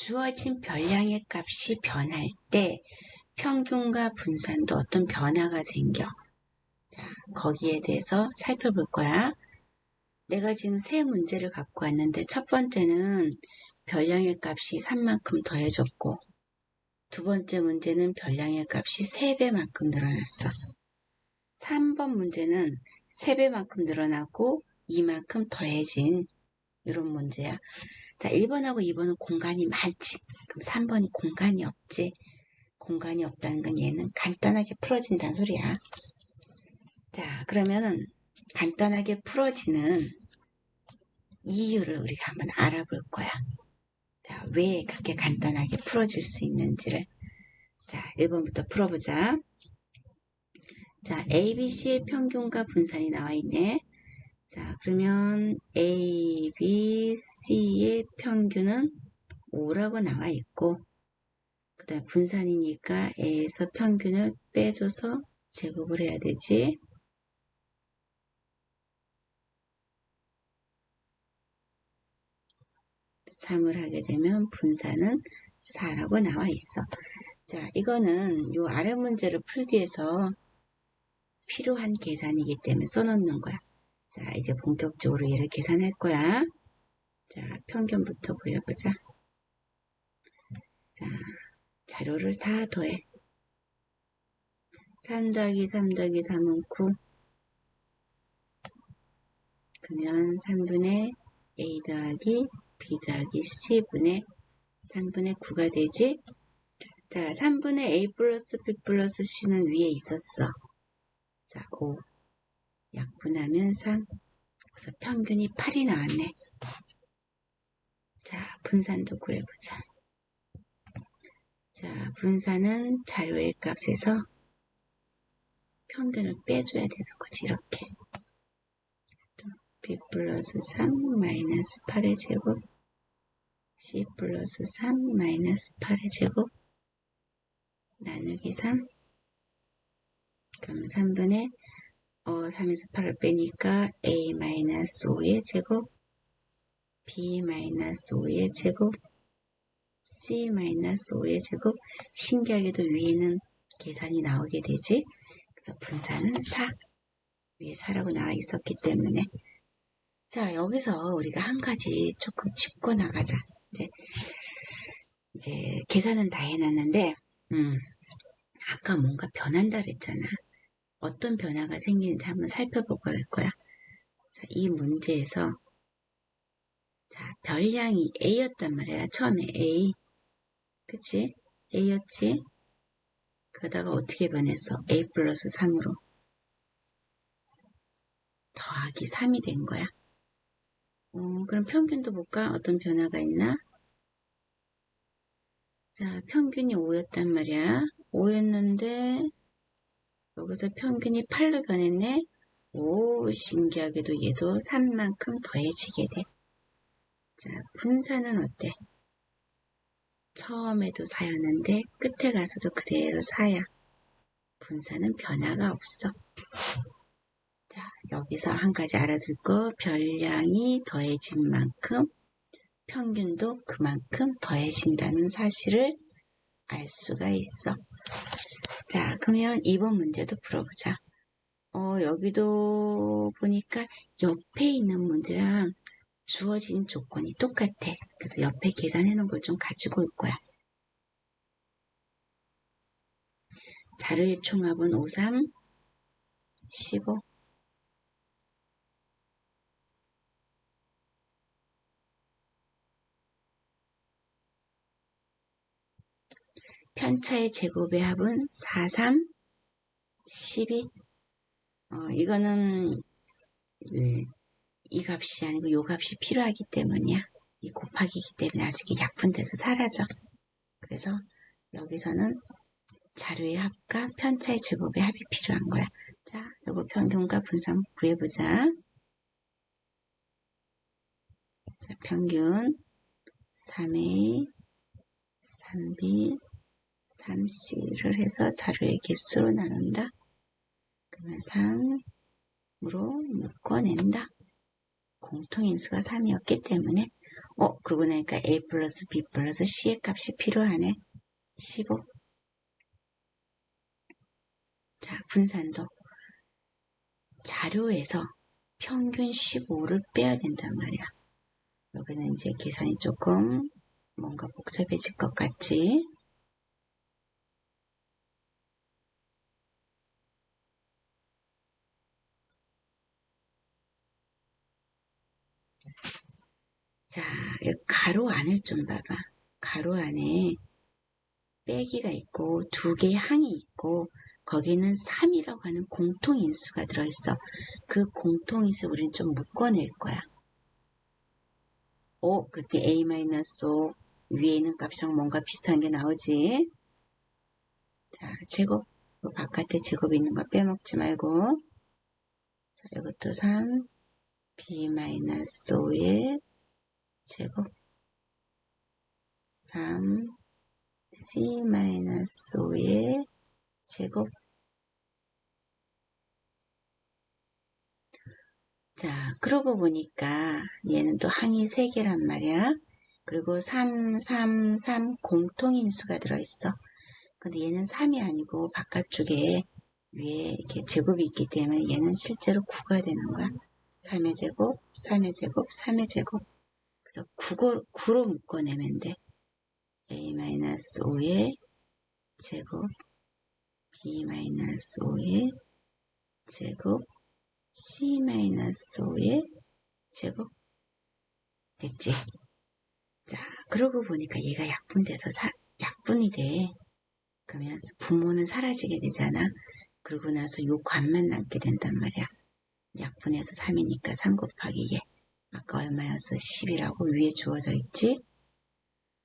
주어진 별량의 값이 변할 때 평균과 분산도 어떤 변화가 생겨. 자, 거기에 대해서 살펴볼 거야. 내가 지금 세 문제를 갖고 왔는데 첫 번째는 별량의 값이 3만큼 더해졌고 두 번째 문제는 별량의 값이 3배만큼 늘어났어. 3번 문제는 3배만큼 늘어나고 이만큼 더해진 이런 문제야. 자, 1번하고 2번은 공간이 많지. 그럼 3번이 공간이 없지. 공간이 없다는 건 얘는 간단하게 풀어진다는 소리야. 자, 그러면은 간단하게 풀어지는 이유를 우리가 한번 알아볼 거야. 자, 왜 그렇게 간단하게 풀어질 수 있는지를. 자, 1번부터 풀어보자. 자, ABC의 평균과 분산이 나와 있네. 자, 그러면 A, B, C의 평균은 5라고 나와 있고, 그 다음 분산이니까 A에서 평균을 빼줘서 제곱을 해야 되지. 3을 하게 되면 분산은 4라고 나와 있어. 자, 이거는 요 아래 문제를 풀기 위해서 필요한 계산이기 때문에 써놓는 거야. 자, 이제 본격적으로 얘를 계산할 거야. 자, 평균부터 구해보자. 자, 자료를 다 더해. 3 더하기 3 더하기 3은 9. 그러면 3분의 a 더하기 b 더하기 c분의 3분의 9가 되지? 자, 3분의 a 플러스 b 플러스 c는 위에 있었어. 자, 5. 약분하면 3. 그래서 평균이 8이 나왔네. 자, 분산도 구해보자. 자, 분산은 자료의 값에서 평균을 빼줘야 되는 거지, 이렇게. b 플러스 3 마이너스 8의 제곱 c 플러스 3 마이너스 8의 제곱 나누기 3 그럼 3분의 어, 3에서 8을 빼니까 a 마이너스 5의 제곱 b 마이너스 5의 제곱 c 마이너스 5의 제곱 신기하게도 위에는 계산이 나오게 되지 그래서 분산은 4 위에 4라고 나와 있었기 때문에 자, 여기서 우리가 한 가지 조금 짚고 나가자. 이제, 이제, 계산은 다 해놨는데, 음, 아까 뭔가 변한다 그랬잖아. 어떤 변화가 생기는지 한번 살펴보고 갈 거야. 자, 이 문제에서, 자, 별량이 A였단 말이야. 처음에 A. 그치? A였지? 그러다가 어떻게 변했어? A 플러스 3으로. 더하기 3이 된 거야. 어, 그럼 평균도 볼까? 어떤 변화가 있나? 자, 평균이 5였단 말이야. 5였는데, 여기서 평균이 8로 변했네? 오, 신기하게도 얘도 3만큼 더해지게 돼. 자, 분산은 어때? 처음에도 4였는데, 끝에 가서도 그대로 4야. 분산은 변화가 없어. 자, 여기서 한 가지 알아둘 거, 별량이 더해진 만큼 평균도 그만큼 더해진다는 사실을 알 수가 있어. 자, 그러면 이번 문제도 풀어보자. 어, 여기도 보니까 옆에 있는 문제랑 주어진 조건이 똑같아. 그래서 옆에 계산해 놓은 걸 좀 가지고 올 거야. 자료의 총합은 5, 3, 15. 편차의 제곱의 합은 4, 3, 12. 어, 이거는 네, 이 값이 아니고 이 값이 필요하기 때문이야. 이 곱하기이기 때문에 나중에 약분돼서 사라져. 그래서 여기서는 자료의 합과 편차의 제곱의 합이 필요한 거야. 자, 요거 평균과 분산 구해보자. 자, 평균 3A, 3B, 3C를 해서 자료의 개수로 나눈다. 그러면 3으로 묶어낸다. 공통인수가 3이었기 때문에 어, 그러고 나니까 A 플러스 B 플러스 C의 값이 필요하네. 15. 자, 분산도. 자료에서 평균 15를 빼야 된단 말이야. 여기는 이제 계산이 조금 뭔가 복잡해질 것 같지? 자, 가로 안을 좀 봐봐. 가로 안에 빼기가 있고 두 개의 항이 있고 거기는 3이라고 하는 공통인수가 들어있어. 그 공통인수 우리는 좀 묶어낼 거야. 오, 그렇게 A-5 위에 있는 값이랑 뭔가 비슷한 게 나오지. 자, 제곱. 바깥에 제곱이 있는 거 빼먹지 말고. 자, 이것도 3, B-5의 제곱 3 C-5의 제곱. 자 그러고 보니까 얘는 또 항이 3개란 말이야. 그리고 3, 3, 3 공통인수가 들어있어. 근데 얘는 3이 아니고 바깥쪽에 위에 이렇게 제곱이 있기 때문에 얘는 실제로 9가 되는 거야. 3의 제곱, 3의 제곱, 3의 제곱 그래서 9로, 9로 묶어내면 돼. a-5의 제곱 b-5의 제곱 c-5의 제곱 됐지? 자 그러고 보니까 얘가 약분돼서 사, 약분이 돼. 그러면 분모는 사라지게 되잖아. 그러고 나서 요 값만 남게 된단 말이야. 약분해서 3이니까 3 곱하기 얘. 아까 얼마였어? 10이라고 위에 주어져 있지?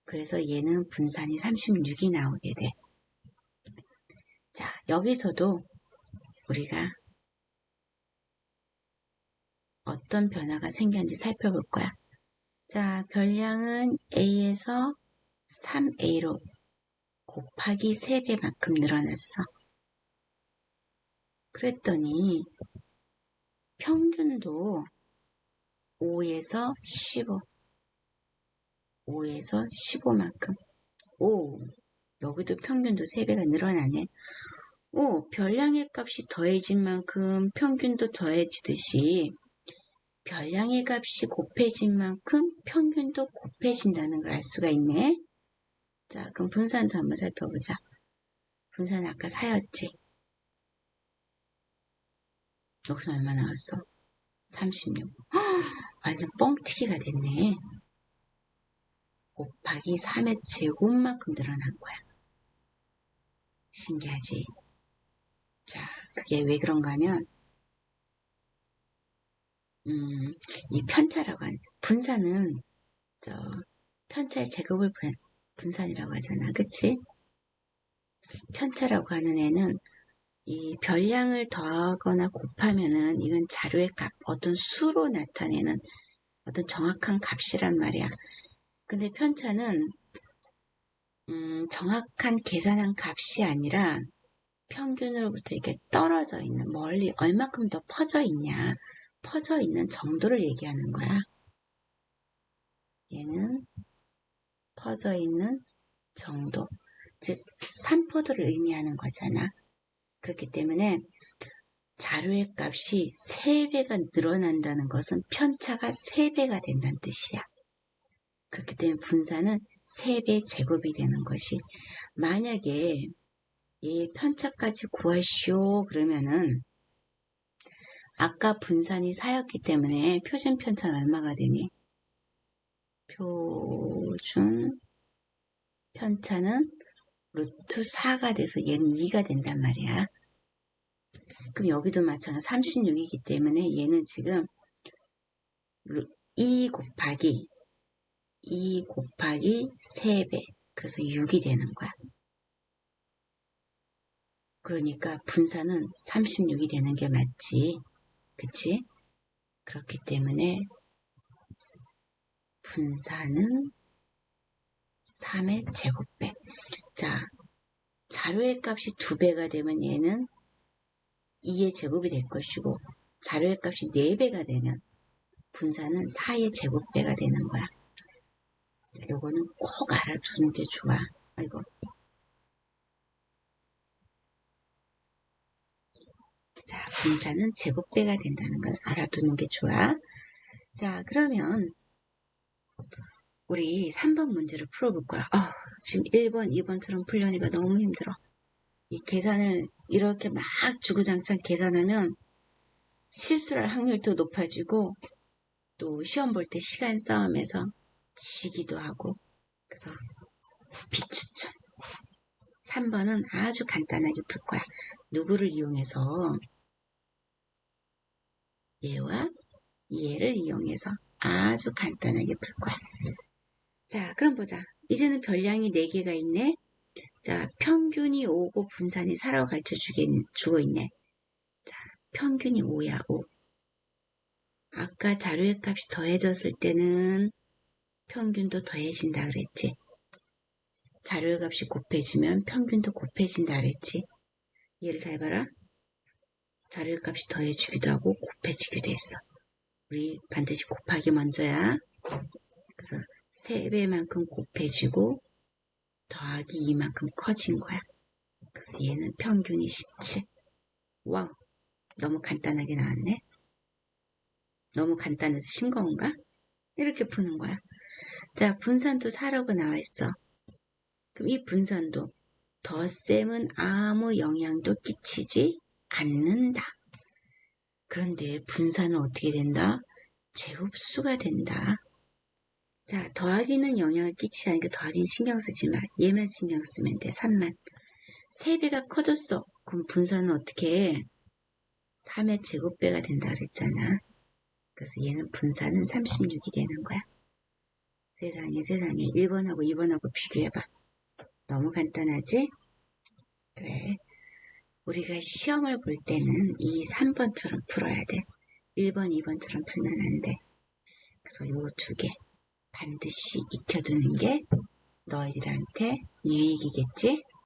그래서 얘는 분산이 36이 나오게 돼. 자, 여기서도 우리가 어떤 변화가 생겼는지 살펴볼 거야. 자, 별량은 A에서 3A로 곱하기 3배만큼 늘어났어. 그랬더니 평균도 5에서 15 5에서 15만큼. 오 여기도 평균도 3배가 늘어나네. 오 별량의 값이 더해진 만큼 평균도 더해지듯이 별량의 값이 곱해진 만큼 평균도 곱해진다는 걸 알 수가 있네. 자 그럼 분산도 한번 살펴보자. 분산 아까 4였지? 여기서 얼마 나왔어? 36. 허, 완전 뻥튀기가 됐네. 곱하기 3의 제곱만큼 늘어난 거야. 신기하지? 자, 그게 왜 그런가 하면, 음, 이 편차라고 한, 분산은, 저, 편차의 제곱을 분, 분산이라고 하잖아. 그치? 편차라고 하는 애는 이 별량을 더하거나 곱하면은 이건 자료의 값, 어떤 수로 나타내는 어떤 정확한 값이란 말이야. 근데 편차는 음, 정확한 계산한 값이 아니라 평균으로부터 이렇게 떨어져 있는 멀리 얼마큼 더 퍼져 있냐 퍼져 있는 정도를 얘기하는 거야. 얘는 퍼져 있는 정도 즉 산포도를 의미하는 거잖아. 그렇기 때문에 자료의 값이 3배가 늘어난다는 것은 편차가 3배가 된다는 뜻이야. 그렇기 때문에 분산은 3배 제곱이 되는 것이 만약에 이 편차까지 구하시오 그러면은 아까 분산이 4였기 때문에 표준 편차는 얼마가 되니? 표준 편차는 루트 4가 돼서 얘는 2가 된단 말이야. 그럼 여기도 마찬가지 36이기 때문에 얘는 지금 2 곱하기 2 곱하기 3배 그래서 6이 되는 거야. 그러니까 분산은 36이 되는 게 맞지. 그치? 그렇기 때문에 분산은 3의 제곱배. 자, 자료의 값이 2배가 되면 얘는 2의 제곱이 될 것이고 자료의 값이 4배가 되면 분산은 4의 제곱배가 되는 거야. 요거는 꼭 알아두는 게 좋아. 아이고. 자, 분산은 제곱배가 된다는 걸 알아두는 게 좋아. 자, 그러면 우리 3번 문제를 풀어볼 거야. 어, 지금 1번, 2번처럼 풀려니까 너무 힘들어. 이 계산을 이렇게 막 주구장창 계산하면 실수할 확률도 높아지고 또 시험 볼 때 시간 싸움에서 지기도 하고 그래서 비추천 3번은 아주 간단하게 풀 거야. 누구를 이용해서 얘와 얘를 이용해서 아주 간단하게 풀 거야. 자, 그럼 보자. 이제는 별량이 4개가 있네. 자, 평균이 5고 분산이 4라고 가르쳐 주고 있네. 자, 평균이 5야, 5. 아까 자료의 값이 더해졌을 때는 평균도 더해진다 그랬지. 자료의 값이 곱해지면 평균도 곱해진다 그랬지. 얘를 잘 봐라. 자료의 값이 더해지기도 하고 곱해지기도 했어. 우리 반드시 곱하기 먼저야. 그래서 3배만큼 곱해지고 더하기 2만큼 커진 거야. 그래서 얘는 평균이 17. 와우. 너무 간단하게 나왔네. 너무 간단해서 싱거운가? 이렇게 푸는 거야. 자, 분산도 4라고 나와 있어. 그럼 이 분산도 덧셈은 아무 영향도 끼치지 않는다. 그런데 분산은 어떻게 된다? 제곱수가 된다. 자, 더하기는 영향을 끼치지 않으니까 더하기는 신경 쓰지 마. 얘만 신경 쓰면 돼. 3만. 3배가 커졌어. 그럼 분산은 어떻게 해? 3의 제곱배가 된다 그랬잖아. 그래서 얘는 분산은 36이 되는 거야. 세상에 세상에 1번하고 2번하고 비교해봐. 너무 간단하지? 그래. 우리가 시험을 볼 때는 이 3번처럼 풀어야 돼. 1번, 2번처럼 풀면 안 돼. 그래서 요두개 반드시 익혀두는 게 너희들한테 유익이겠지?